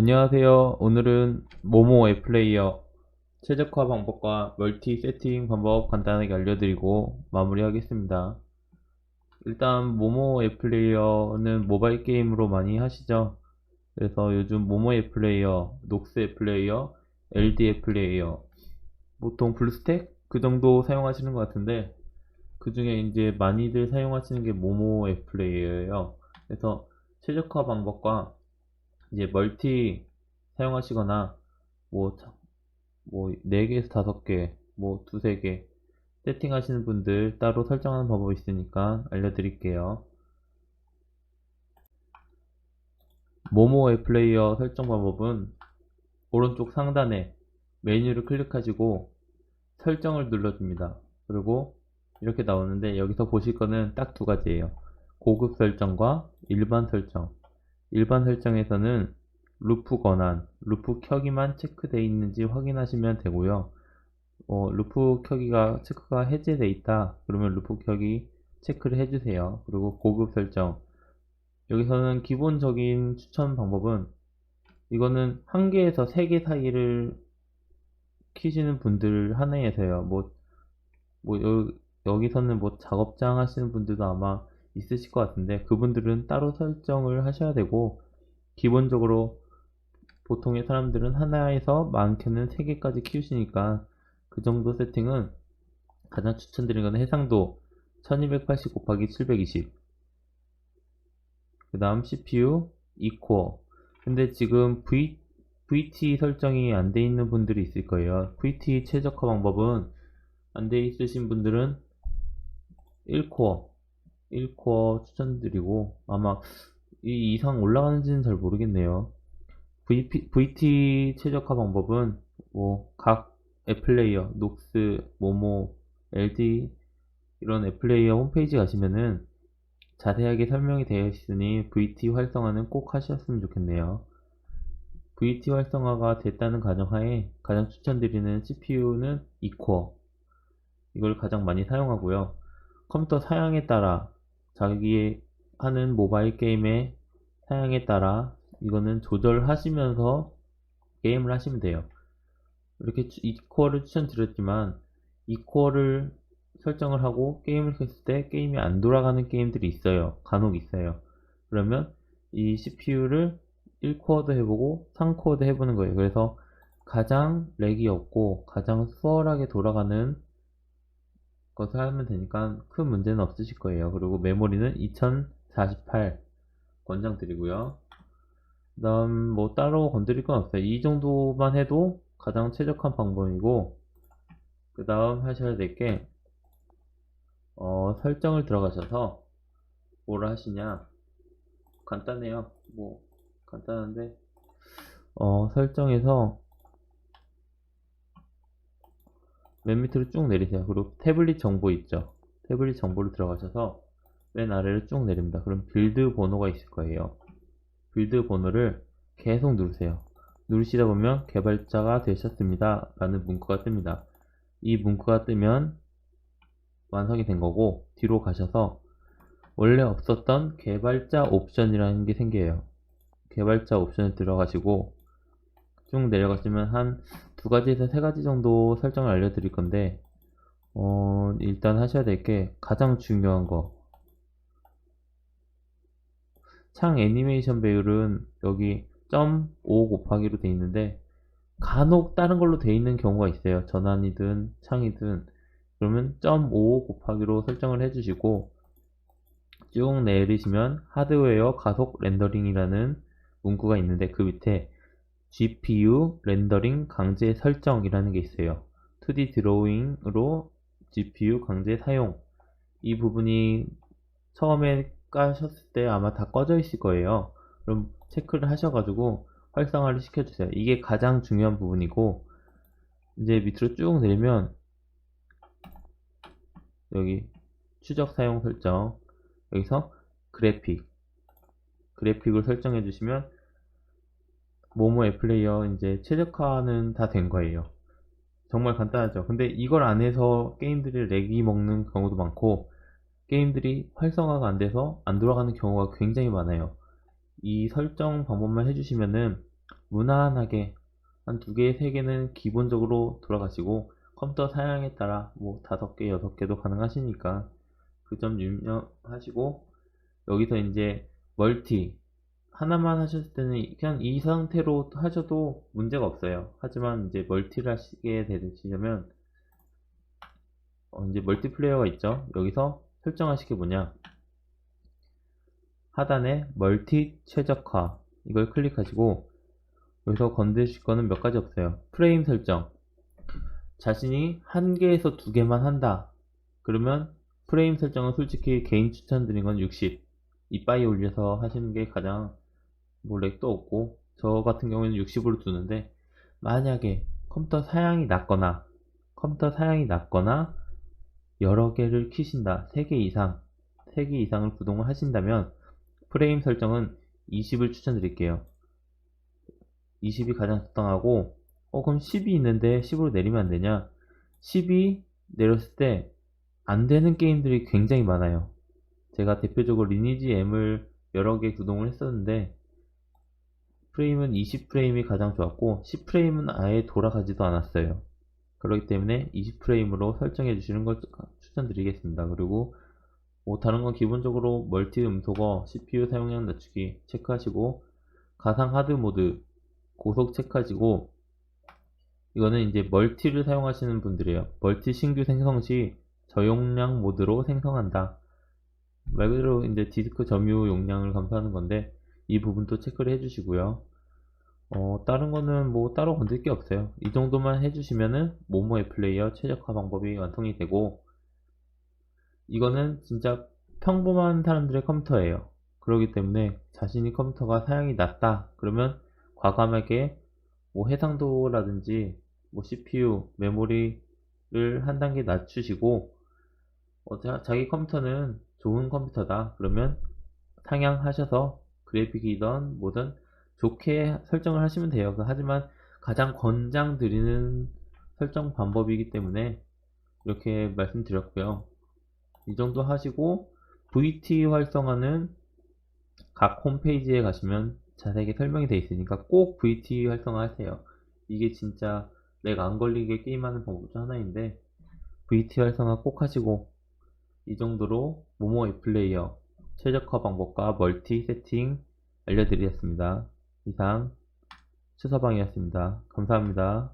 안녕하세요. 오늘은 모모 앱플레이어 최적화 방법과 멀티 세팅 방법 간단하게 알려드리고 마무리하겠습니다. 일단 모모 앱플레이어는 모바일 게임으로 많이 하시죠. 그래서 요즘 모모 앱플레이어, 녹스 앱플레이어, LD 앱플레이어 보통 블루스택 그 정도 사용하시는 것 같은데 그 중에 이제 많이들 사용하시는 게 모모 앱플레이어예요. 그래서 최적화 방법과 이제 멀티 사용하시거나 뭐, 자- 뭐 4개에서 5개, 뭐 두세 개 세팅하시는 분들 따로 설정하는 방법이 있으니까 알려드릴게요. 모모 앱 플레이어 설정 방법은 오른쪽 상단에 메뉴를 클릭하시고 설정을 눌러줍니다. 그리고 이렇게 나오는데 여기서 보실 거는 딱 두 가지예요. 고급 설정과 일반 설정. 일반 설정에서는 루프 권한, 루프 켜기만 체크되어 있는지 확인하시면 되고요. 어, 루프 켜기가 체크가 해제되어 있다. 그러면 루프 켜기 체크를 해주세요. 그리고 고급 설정. 여기서는 기본적인 추천 방법은 이거는 한 개에서 세 개 사이를 키시는 분들 하나에서요. 뭐, 뭐 여, 여기서는 뭐 작업장 하시는 분들도 아마 있으실 것 같은데 그분들은 따로 설정을 하셔야 되고 기본적으로 보통의 사람들은 하나에서 많게는 3개까지 키우시니까 그 정도 세팅은 가장 추천드리는 건 해상도 1280 곱하기 720 그 다음 CPU 2코어. 근데 지금 v, VT 설정이 안 돼 있는 분들이 있을 거예요. VT 최적화 방법은 안 돼 있으신 분들은 1코어 1코어 추천드리고 아마 이 이상 올라가는지는 잘 모르겠네요 VP, VT 최적화 방법은 뭐 각 앱플레이어, 녹스, 모모, LD 이런 앱플레이어 홈페이지 가시면은 자세하게 설명이 되어 있으니 VT 활성화는 꼭 하셨으면 좋겠네요. VT 활성화가 됐다는 가정하에 가장 추천드리는 CPU는 2코어 이걸 가장 많이 사용하고요. 컴퓨터 사양에 따라 자기 하는 모바일 게임의 사양에 따라 이거는 조절하시면서 게임을 하시면 돼요. 이렇게 2코어를 추천드렸지만 2코어를 설정을 하고 게임을 켰을 때 게임이 안 돌아가는 게임들이 있어요. 간혹 있어요. 그러면 이 CPU를 1코어도 해보고 3코어도 해보는 거예요. 그래서 가장 렉이 없고 가장 수월하게 돌아가는 것을 하면 되니까 큰 문제는 없으실 거예요. 그리고 메모리는 2048 권장 드리고요. 그 다음 뭐 따로 건드릴 건 없어요. 이 정도만 해도 가장 최적한 방법이고 그 다음 하셔야 될게 어, 설정을 들어가셔서 뭘 하시냐 간단해요. 뭐 간단한데 어, 설정에서 맨 밑으로 쭉 내리세요. 그리고 태블릿 정보 있죠. 태블릿 정보를 들어가셔서 맨 아래를 쭉 내립니다. 그럼 빌드 번호가 있을 거예요. 빌드 번호를 계속 누르세요. 누르시다 보면 개발자가 되셨습니다. 라는 문구가 뜹니다. 이 문구가 뜨면 완성이 된 거고 뒤로 가셔서 원래 없었던 개발자 옵션이라는 게 생겨요. 개발자 옵션을 들어가시고 쭉 내려가시면 한 두 가지에서 세 가지 정도 설정을 알려드릴 건데 어, 일단 하셔야 될 게 가장 중요한 거 창 애니메이션 배율은 여기 0.5 곱하기로 돼 있는데 간혹 다른 걸로 돼 있는 경우가 있어요. 전환이든 창이든 그러면 0.5 곱하기로 설정을 해주시고 쭉 내리시면 하드웨어 가속 렌더링이라는 문구가 있는데 그 밑에 GPU 렌더링 강제 설정이라는 게 있어요. 2D 드로잉으로 GPU 강제 사용 이 부분이 처음에 까셨을 때 아마 다 꺼져 있을 거예요. 그럼 체크를 하셔가지고 활성화를 시켜주세요. 이게 가장 중요한 부분이고 이제 밑으로 쭉 내리면 여기 추적 사용 설정 여기서 그래픽 그래픽을 설정해 주시면 모모 앱 플레이어 이제 최적화는 다 된 거예요. 정말 간단하죠. 근데 이걸 안 해서 게임들이 렉이 먹는 경우도 많고 게임들이 활성화가 안 돼서 안 돌아가는 경우가 굉장히 많아요. 이 설정 방법만 해주시면은 무난하게 한 두 개, 세 개는 기본적으로 돌아가시고 컴퓨터 사양에 따라 뭐 다섯 개, 여섯 개도 가능하시니까 그 점 유념하시고 여기서 이제 멀티 하나만 하셨을 때는 그냥 이 상태로 하셔도 문제가 없어요. 하지만 이제 멀티를 하시게 되시려면 어, 이제 멀티플레이어가 있죠. 여기서 설정하실 게 뭐냐? 하단에 멀티 최적화 이걸 클릭하시고 여기서 건드실 거는 몇 가지 없어요. 프레임 설정 자신이 한 개에서 두 개만 한다. 그러면 프레임 설정은 솔직히 개인 추천드린 건 60. 이빠이 올려서 하시는 게 가장 뭐 렉도 없고 저 같은 경우에는 60으로 두는데 만약에 컴퓨터 사양이 낮거나 컴퓨터 사양이 낮거나 여러 개를 키신다. 3개 이상 3개 이상을 구동을 하신다면 프레임 설정은 20을 추천드릴게요. 20이 가장 적당하고 어 그럼 10이 있는데 10으로 내리면 안 되냐? 10이 내렸을 때 안 되는 게임들이 굉장히 많아요. 제가 대표적으로 리니지 M을 여러 개 구동을 했었는데 프레임은 20프레임이 가장 좋았고 10프레임은 아예 돌아가지도 않았어요. 그렇기 때문에 20프레임으로 설정해 주시는 걸 추천드리겠습니다. 그리고 뭐 다른 건 기본적으로 멀티 음소거, CPU 사용량 낮추기 체크하시고 가상 하드 모드 고속 체크하시고 이거는 이제 멀티를 사용하시는 분들이에요. 멀티 신규 생성 시 저용량 모드로 생성한다. 말 그대로 이제 디스크 점유 용량을 감소하는 건데 이 부분도 체크를 해주시고요. 어, 다른 거는 뭐 따로 건들 게 없어요. 이 정도만 해주시면은 모모의 플레이어 최적화 방법이 완성이 되고 이거는 진짜 평범한 사람들의 컴퓨터예요. 그렇기 때문에 자신이 컴퓨터가 사양이 낮다 그러면 과감하게 뭐 해상도라든지 뭐 CPU, 메모리를 한 단계 낮추시고 어, 자, 자기 컴퓨터는 좋은 컴퓨터다 그러면 상향하셔서 그래픽이든 뭐든 좋게 설정을 하시면 돼요. 그 하지만 가장 권장드리는 설정 방법이기 때문에 이렇게 말씀드렸고요. 이 정도 하시고 VT 활성화는 각 홈페이지에 가시면 자세하게 설명이 되어 있으니까 꼭 VT 활성화 하세요. 이게 진짜 렉 안 걸리게 게임하는 방법 중 하나인데 VT 활성화 꼭 하시고 이 정도로 모모 앱플레이어 최적화 방법과 멀티 세팅 알려드리겠습니다. 이상 추서방이었습니다. 감사합니다.